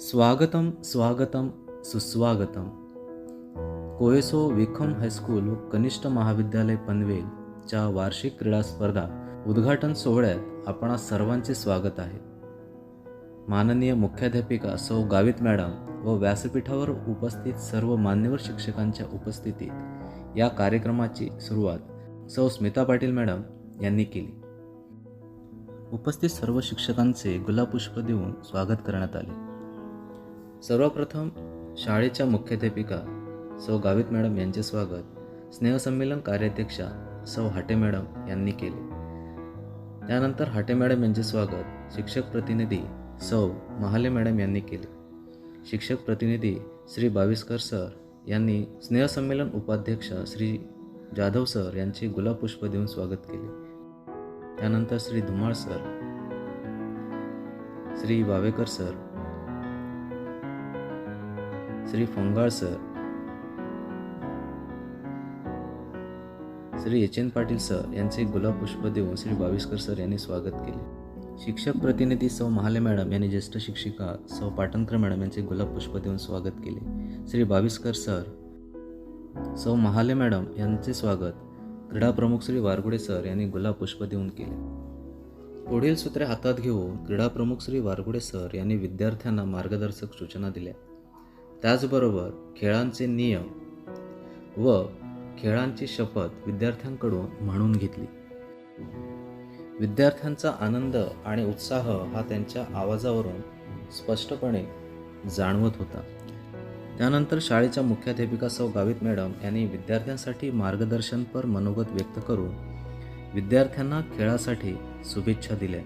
स्वागतम स्वागतम सुस्वागतम. कोयसो विखम हायस्कूल व कनिष्ठ महाविद्यालय पनवेलच्या वार्षिक क्रीडा स्पर्धा उद्घाटन सोहळ्यात आपणा सर्वांचे स्वागत आहे. माननीय मुख्याध्यापिका सौ गावित मॅडम व व्यासपीठावर उपस्थित सर्व मान्यवर शिक्षकांच्या उपस्थितीत या कार्यक्रमाची सुरुवात सौ स्मिता पाटील मॅडम यांनी केली. उपस्थित सर्व शिक्षकांचे गुलाबपुष्प देऊन स्वागत करण्यात आले. सर्वप्रथम शाळेच्या मुख्याध्यापिका सौ गावित मॅडम यांचे स्वागत. स्नेहसंमेलन कार्याध्यक्षा सौ हाटे मॅडम यांनी केले. त्यानंतर हाटे मॅडम यांचे स्वागत शिक्षक प्रतिनिधी सौ महाले मॅडम यांनी केले. शिक्षक प्रतिनिधी श्री बाविस्कर सर यांनी स्नेहसंमेलन उपाध्यक्ष श्री जाधव सर यांचे गुलाबपुष्प देऊन स्वागत केले. त्यानंतर Shri Dhumal sir Shri Wavekar sir Shri Phongal sir. Shri H N Patil sir यांचे गुलाब पुष्प देऊन श्री बाविस्कर सर यांनी स्वागत केले. शिक्षक प्रतिनिधी सौ महाले मॅडम यांनी ज्येष्ठ शिक्षिका सौ पाटणकर मॅडम यांचे गुलाब पुष्प देऊन स्वागत केले. श्री बाविस्कर सर सौ महाले मॅडम यांचे स्वागत. क्रीडा प्रमुख श्री वारगुडे सर यांनी गुलाब पुष्प देऊन केले. पुढील सूत्रे हातात घेऊन क्रीडा प्रमुख श्री वारगुडे सर यांनी विद्यार्थ्यांना मार्गदर्शक सूचना दिल्या. त्याचबरोबर खेळांचे नियम व खेळांची शपथ विद्यार्थ्यांकडून म्हणून घेतली. विद्यार्थ्यांचा आनंद आणि उत्साह हा त्यांच्या आवाजावरून स्पष्टपणे जाणवत होता. त्यानंतर शाळेच्या मुख्याध्यापिका सौ गावित मॅडम यांनी विद्यार्थ्यांसाठी मार्गदर्शनपर मनोगत व्यक्त करून विद्यार्थ्यांना खेळासाठी शुभेच्छा दिल्या.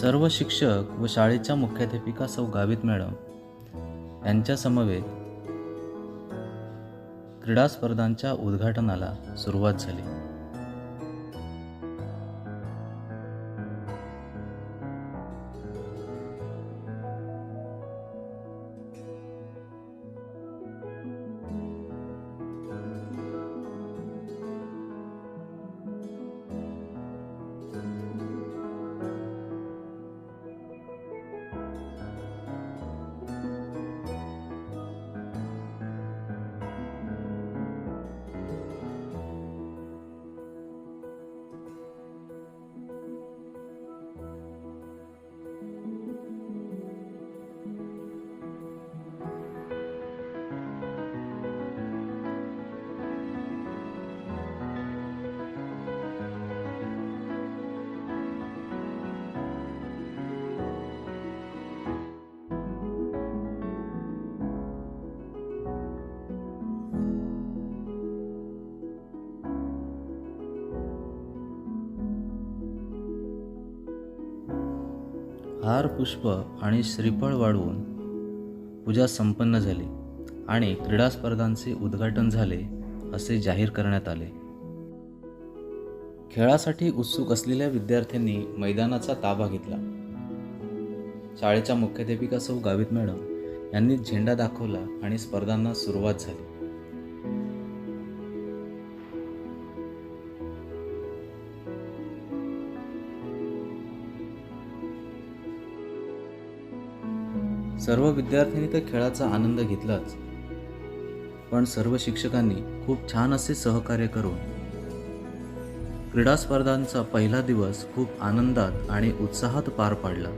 सर्व शिक्षक व शाळेच्या मुख्याध्यापिका सौ गावित मॅडम. यांच्या समवेत क्रीडा स्पर्धांच्या उद्घाटनाला सुरुवात झाली. हार पुष्प आणि श्रीफळ वाढवून पूजा संपन्न झाली आणि क्रीडा स्पर्धांचे उद्घाटन झाले असे जाहीर करण्यात आले. खेळासाठी उत्सुक असलेल्या विद्यार्थ्यांनी मैदानाचा ताबा घेतला. शाळेच्या मुख्याध्यापिका सौ गावित मॅडम यांनी झेंडा दाखवला आणि स्पर्धांना सुरुवात झाली. सर्व विद्यार्थ्यांनी तर खेळाचा आनंद घेतलाच. पण सर्व शिक्षकांनी खूप छान असे सहकार्य करून क्रीडा स्पर्धांचा पहिला दिवस खूप आनंदात आणि उत्साहात पार पाडला.